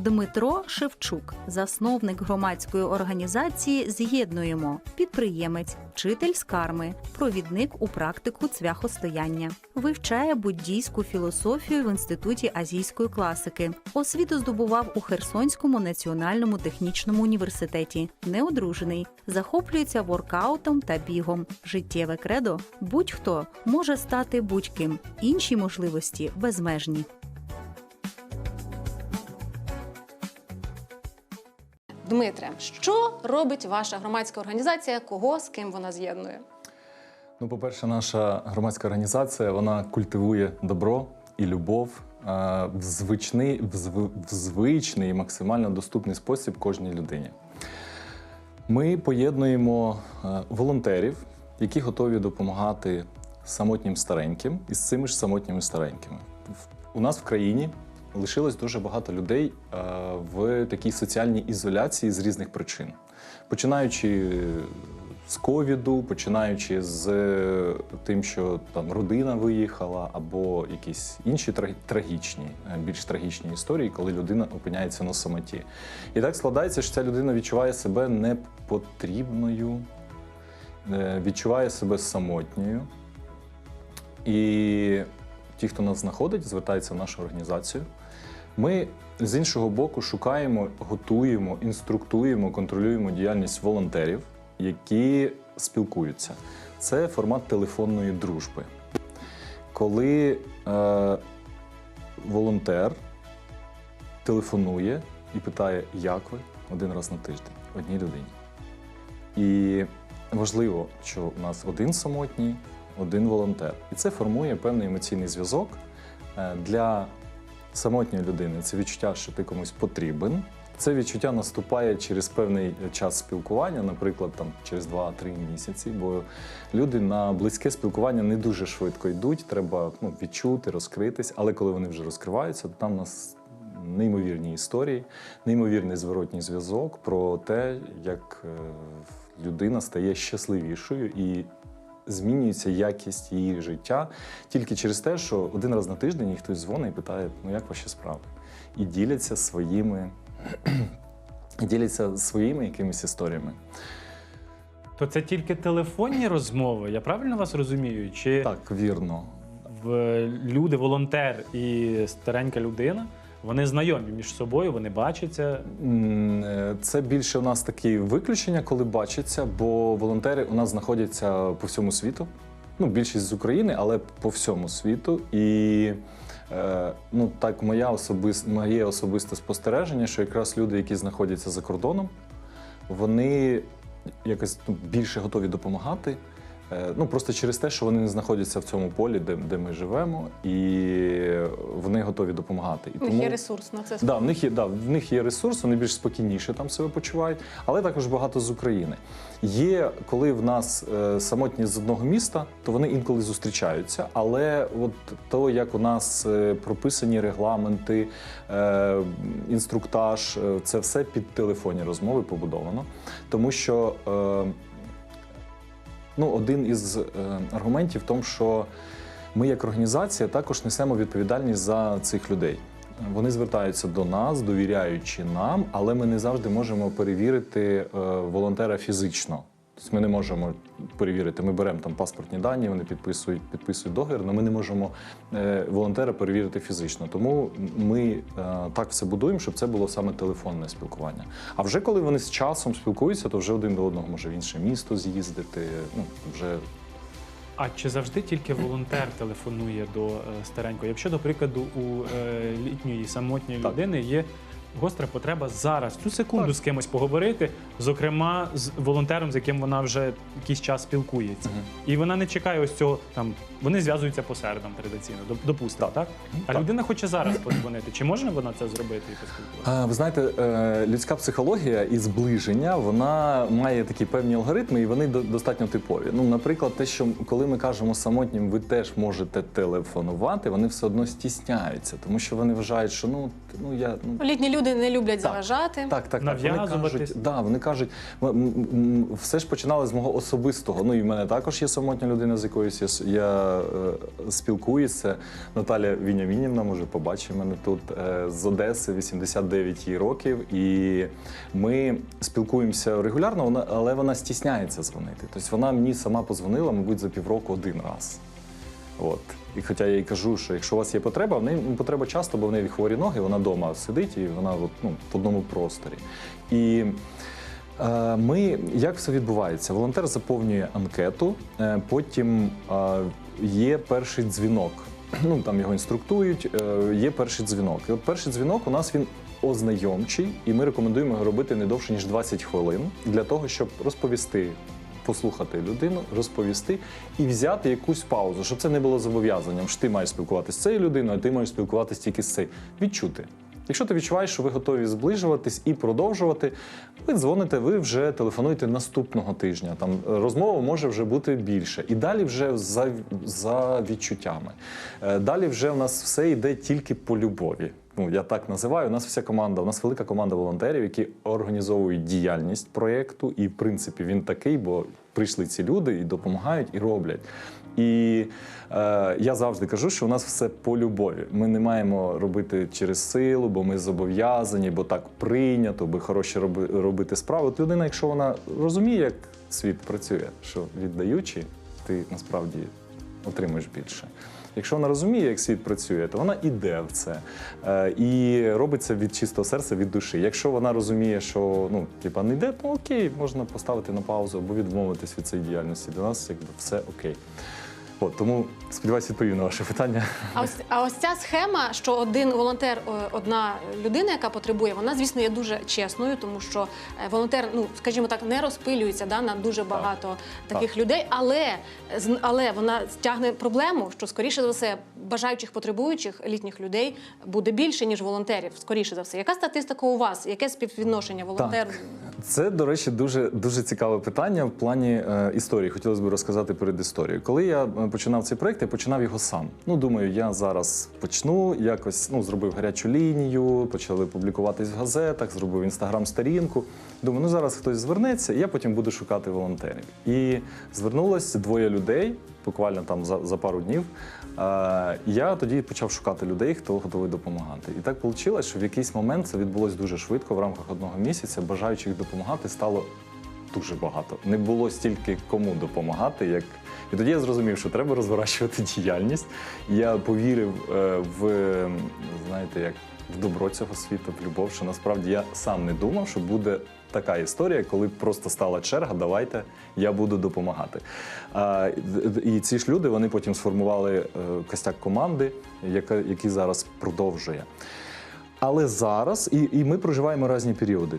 Дмитро Шевчук, засновник громадської організації З'єднуємо, підприємець, вчитель з карми, провідник у практику цвяхостояння, вивчає буддійську філософію в інституті азійської класики. Освіту здобував у Херсонському національному технічному університеті. Неодружений, захоплюється воркаутом та бігом. Життєве кредо будь-хто може стати будь-ким. Інші можливості безмежні. Дмитре, що робить ваша громадська організація? Кого з ким вона з'єднує? Ну, по-перше, наша громадська організація вона культивує добро і любов е, в звичний, в зв- в звичний і максимально доступний спосіб кожній людині. Ми поєднуємо е, волонтерів, які готові допомагати самотнім стареньким і з цими ж самотніми старенькими. У нас в країні лишилось дуже багато людей е, в такій соціальній ізоляції з різних причин, починаючи з ковіду, починаючи з е, тим, що там родина виїхала, або якісь інші трагічні, е, більш трагічні історії, коли людина опиняється на самоті. І так складається, що ця людина відчуває себе непотрібною, відчуває себе самотньою. І ті, хто нас знаходить, звертаються в нашу організацію. Ми з іншого боку шукаємо, готуємо, інструктуємо, контролюємо діяльність волонтерів, які спілкуються. Це формат телефонної дружби. Коли е, волонтер телефонує і питає, як ви один раз на тиждень одній людині. І важливо, що у нас один самотній, один волонтер. І це формує певний емоційний зв'язок Е, для самотньої людини. Це відчуття, що ти комусь потрібен. Це відчуття наступає через певний час спілкування, наприклад, там через 2-3 місяці. Бо люди на близьке спілкування не дуже швидко йдуть. Треба ну, відчути, розкритись. Але коли вони вже розкриваються, то там у нас неймовірні історії, неймовірний зворотній зв'язок про те, як е, людина стає щасливішою і змінюється якість її життя тільки через те, що один раз на тиждень їй хтось дзвонить і питає, ну як ваші справи? І діляться своїми, і діляться своїми якимись історіями. То це тільки телефонні розмови, я правильно вас розумію? Чи Так, вірно. в люди, волонтер і старенька людина, вони знайомі між собою, вони бачаться. Е, Це більше у нас такі виключення, коли бачаться, бо волонтери у нас знаходяться по всьому світу. Ну, більшість з України, але по всьому світу. І е, ну, так, моя особис... моє особисте спостереження, що якраз люди, які знаходяться за кордоном, вони якось ну, більше готові допомагати. Е, Ну, просто через те, що вони не знаходяться в цьому полі, де, де ми живемо, і вони готові допомагати. І У них є ресурс на це. Да, в них є да, в них є ресурс, вони більш спокійніше там себе почувають, але також багато з України. Є, коли в нас е, самотні з одного міста, то вони інколи зустрічаються. Але от то, як у нас е, прописані регламенти, е, інструктаж, е, це все під телефонні розмови побудовано. Тому що е, ну, один із е, аргументів в тому, що ми, як організація, також несемо відповідальність за цих людей. Вони звертаються до нас, довіряючи нам, але ми не завжди можемо перевірити е, волонтера фізично. Тобто ми не можемо перевірити. Ми беремо там паспортні дані, вони підписують, підписують договір, але ми не можемо е, волонтера перевірити фізично. Тому ми е, так все будуємо, щоб це було саме телефонне спілкування. А вже коли вони з часом спілкуються, то вже один до одного може в інше місто з'їздити. Ну вже А чи завжди тільки волонтер телефонує до е, старенького? Якщо, до прикладу, у літньої самотньої Так. людини є гостра потреба зараз цю секунду Так. з кимось поговорити, зокрема з волонтером, з яким вона вже якийсь час спілкується, і вона не чекає ось цього там. Вони зв'язуються по середам традиційно, доп- допустимо, так? А Так. людина хоче зараз подзвонити. Чи може вона це зробити і поспілкуватися? Ви знаєте, е, людська психологія і зближення вона має такі певні алгоритми, і вони до- достатньо типові. Ну, наприклад, те, що коли ми кажемо самотнім, ви теж можете телефонувати, вони все одно стісняються, тому що вони вважають, що ну, ну я ну Літні люди люди не люблять Так. заважати. Так, так, так. Вони кажуть, да, вони кажуть, м- м- м, все ж починали з мого особистого. Ну і в мене також є самотня людина, з якоюсь я, с- я е, спілкуюся. Наталя Вінямінівна, може, побачить мене тут е, з Одеси, 89 їй років. І ми спілкуємося регулярно, вона, але вона стісняється дзвонити. Тобто вона мені сама позвонила, мабуть, за півроку один раз. От. І хоча я їй кажу, що якщо у вас є потреба, в неї ну, потреба часто, бо в неї хворі ноги, вона вдома сидить і вона от, ну, в одному просторі. І е, ми, як все відбувається? Волонтер заповнює анкету, е, потім е, є перший дзвінок. Ну, там його інструктують, е, є перший дзвінок. І от перший дзвінок у нас він ознайомчий, і ми рекомендуємо його робити не довше, ніж 20 хвилин для того, щоб розповісти послухати людину, розповісти і взяти якусь паузу, щоб це не було зобов'язанням. що ти маєш спілкуватися з цією людиною, а ти маєш спілкуватися тільки з цією. Відчути. Якщо ти відчуваєш, що ви готові зближуватись і продовжувати, ви дзвоните, ви вже телефонуєте наступного тижня. Там розмова може вже бути більше. І далі вже за, за відчуттями. Е, Далі вже у нас все йде тільки по любові. Ну, я так називаю. У нас вся команда, у нас велика команда волонтерів, які організовують діяльність проєкту. І в принципі він такий, бо прийшли ці люди і допомагають, і роблять. І е, я завжди кажу, що у нас все по любові. Ми не маємо робити через силу, бо ми зобов'язані, бо так прийнято, бо хороші роби, робити справи. От людина, якщо вона розуміє, як світ працює, що віддаючи, ти насправді отримуєш більше. Якщо вона розуміє, як світ працює, то вона іде в це е, і робиться від чистого серця, від душі. Якщо вона розуміє, що ну типа не йде, то окей, можна поставити на паузу або відмовитись від цієї діяльності. Для нас якби все окей. От тому сподіваюся, відповів на ваше питання. А ось, а ось ця схема, що один волонтер, одна людина, яка потребує, вона, звісно, є дуже чесною, тому що е, волонтер, ну скажімо так, не розпилюється да, на дуже багато таких людей, але, але вона стягне проблему, що скоріше за все бажаючих потребуючих літніх людей буде більше, ніж волонтерів. Скоріше за все. Яка статистика у вас? Яке співвідношення волонтер? Це, до речі, дуже дуже цікаве питання в плані е, історії. Хотілося б розказати перед історією. Коли я е, починав цей проект, я починав його сам. Ну, думаю, я зараз почну якось ну, зробив гарячу лінію, почали публікуватись в газетах, зробив інстаграм-сторінку. Думаю, ну зараз хтось звернеться, я потім буду шукати волонтерів. І звернулось двоє людей, буквально там за, за пару днів. Е, я тоді почав шукати людей, хто готовий допомагати. І так вийшло, що в якийсь момент це відбулось дуже швидко. В рамках одного місяця бажаючих допомагати стало дуже багато. Не було стільки кому допомагати, як і тоді я зрозумів, що треба розворачувати діяльність. Я повірив е, в знаєте, як в добро цього світу, в любов, що насправді я сам не думав, що буде така історія, коли просто стала черга, давайте я буду допомагати. А, і ці ж люди вони потім сформували е, костяк команди, яка, який зараз продовжує. Але зараз, і, і ми проживаємо різні періоди.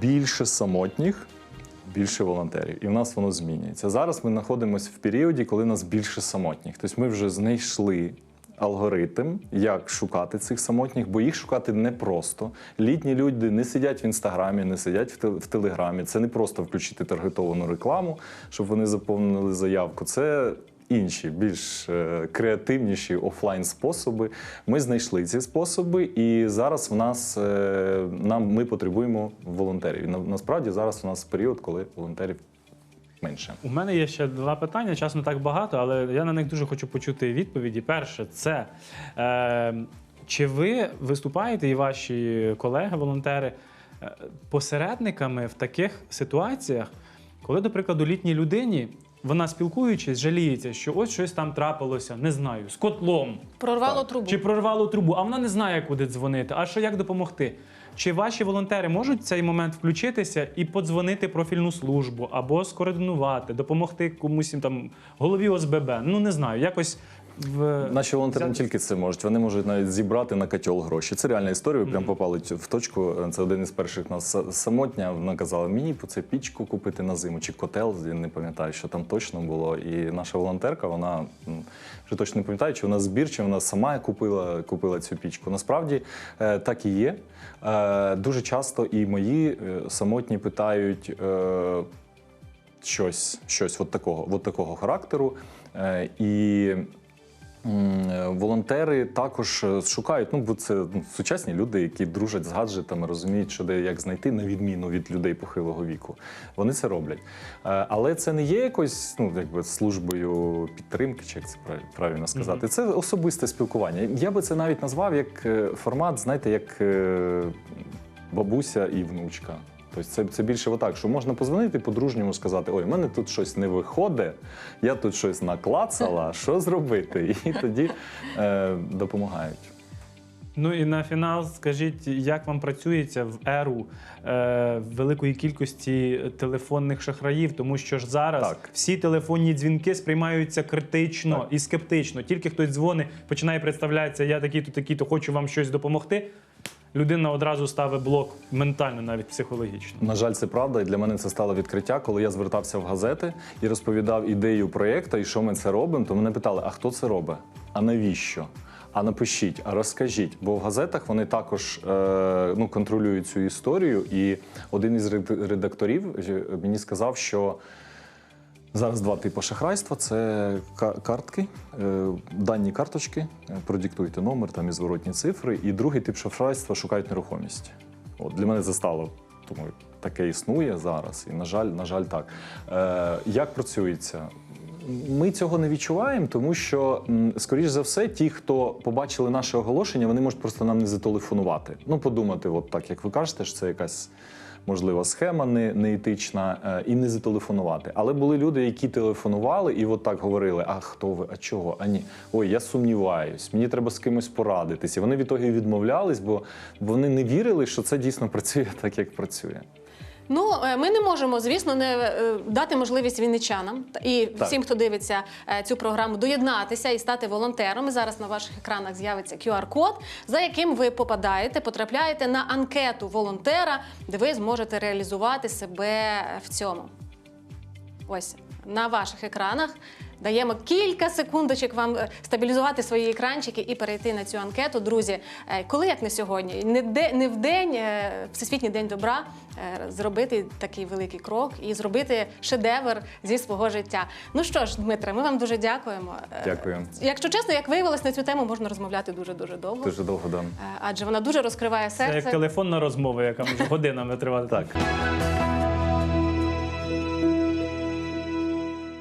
Більше самотніх, більше волонтерів. І в нас воно змінюється. Зараз ми знаходимося в періоді, коли нас більше самотніх. Тобто ми вже знайшли алгоритм, як шукати цих самотніх, бо їх шукати непросто. Літні люди не сидять в інстаграмі, не сидять в, телеграмі. Це не просто включити таргетовану рекламу, щоб вони заповнили заявку. Це інші, більш е, креативніші офлайн способи. Ми знайшли ці способи, і зараз в нас е, нам ми потребуємо волонтерів. Насправді зараз у нас період, коли волонтерів менше. У мене є ще два питання, часу не так багато, але я на них дуже хочу почути відповіді. Перше, це е, чи ви виступаєте і ваші колеги-волонтери е, посередниками в таких ситуаціях, коли, до прикладу, літній людині вона спілкуючись, жаліється, що ось щось там трапилося, не знаю, з котлом. Прорвало Так. трубу. Чи прорвало трубу, а вона не знає, куди дзвонити. А що як допомогти? Чи ваші волонтери можуть в цей момент включитися і подзвонити профільну службу або скоординувати, допомогти комусь там голові ОСББ? Ну не знаю, якось в Наші волонтери не тільки це можуть, вони можуть навіть зібрати на котел гроші. Це реальна історія. Ви прям попали в точку. Це один із перших нас самотня. Вона казала, мені по це пічку купити на зиму чи котел. Я не пам'ятаю, що там точно було. І наша волонтерка, вона вже точно не пам'ятаю, чи вона збір, чи вона сама купила, купила цю пічку. Насправді е, так і є. Е, Дуже часто і мої е, самотні питають. Щось, щось от такого, от такого характеру. Е, і Волонтери також е, шукають, ну бо це ну, сучасні люди, які дружать з гаджетами, розуміють, що де як знайти, на відміну від людей похилого віку. Вони це роблять. Е, Але це не є якось ну, якби службою підтримки, чи як це прав- правильно сказати. Це особисте спілкування. Я би це навіть назвав як е, формат, знаєте, як е, бабуся і внучка. Тобто це, це більше отак, що можна позвонити по-дружньому сказати: ой, в мене тут щось не виходить, я тут щось наклацала, що зробити? І тоді е, допомагають. Ну і на фінал скажіть, як вам працюється в еру е, великої кількості телефонних шахраїв, тому що ж зараз Так. всі телефонні дзвінки сприймаються критично Так. і скептично. Тільки хтось дзвонить, починає представлятися, я такий-то, такий-то, хочу вам щось допомогти. Людина одразу ставить блок ментально, навіть психологічно. На жаль, це правда, і для мене це стало відкриття. Коли я звертався в газети і розповідав ідею проєкту, і що ми це робимо, то мене питали: а хто це робить? А навіщо? А напишіть, а розкажіть. Бо в газетах вони також е, ну, контролюють цю історію. І один із ред- редакторів е, мені сказав, що Зараз два типи шахрайства: це картки, е, дані карточки, е, продиктуйте номер там і зворотні цифри. І другий тип шахрайства шукають нерухомість. От для мене це стало. Тому таке існує зараз, і на жаль, на жаль, так. Е, як працюється? Ми цього не відчуваємо, тому що, скоріш за все, ті, хто побачили наше оголошення, вони можуть просто нам не зателефонувати. Ну, подумати, от так, як ви кажете, що це якась можливо, схема не, неетична е, і не зателефонувати. Але були люди, які телефонували і от так говорили: а хто ви, а чого? А ні, ой, я сумніваюсь, мені треба з кимось порадитись. І вони від того і відмовлялись, бо вони не вірили, що це дійсно працює так, як працює. Ну, е, ми не можемо, звісно, не е, дати можливість вінничанам і Так. всім, хто дивиться е, цю програму, доєднатися і стати волонтером. Зараз на ваших екранах з'явиться QR-код, за яким ви попадаєте, потрапляєте на анкету волонтера, де ви зможете реалізувати себе в цьому. Ось на ваших екранах даємо кілька секундочок вам е, стабілізувати свої екранчики і перейти на цю анкету. Друзі, е, коли як не сьогодні, не, де, не в день, е, Всесвітній день добра, зробити такий великий крок і зробити шедевр зі свого життя. Ну що ж, Дмитре, ми вам дуже дякуємо. Дякую. Якщо чесно, як виявилось, на цю тему можна розмовляти дуже дуже довго, Дуже довго дам. Е, адже вона дуже розкриває Це як телефонна розмова, яка може годинами тривати. Так.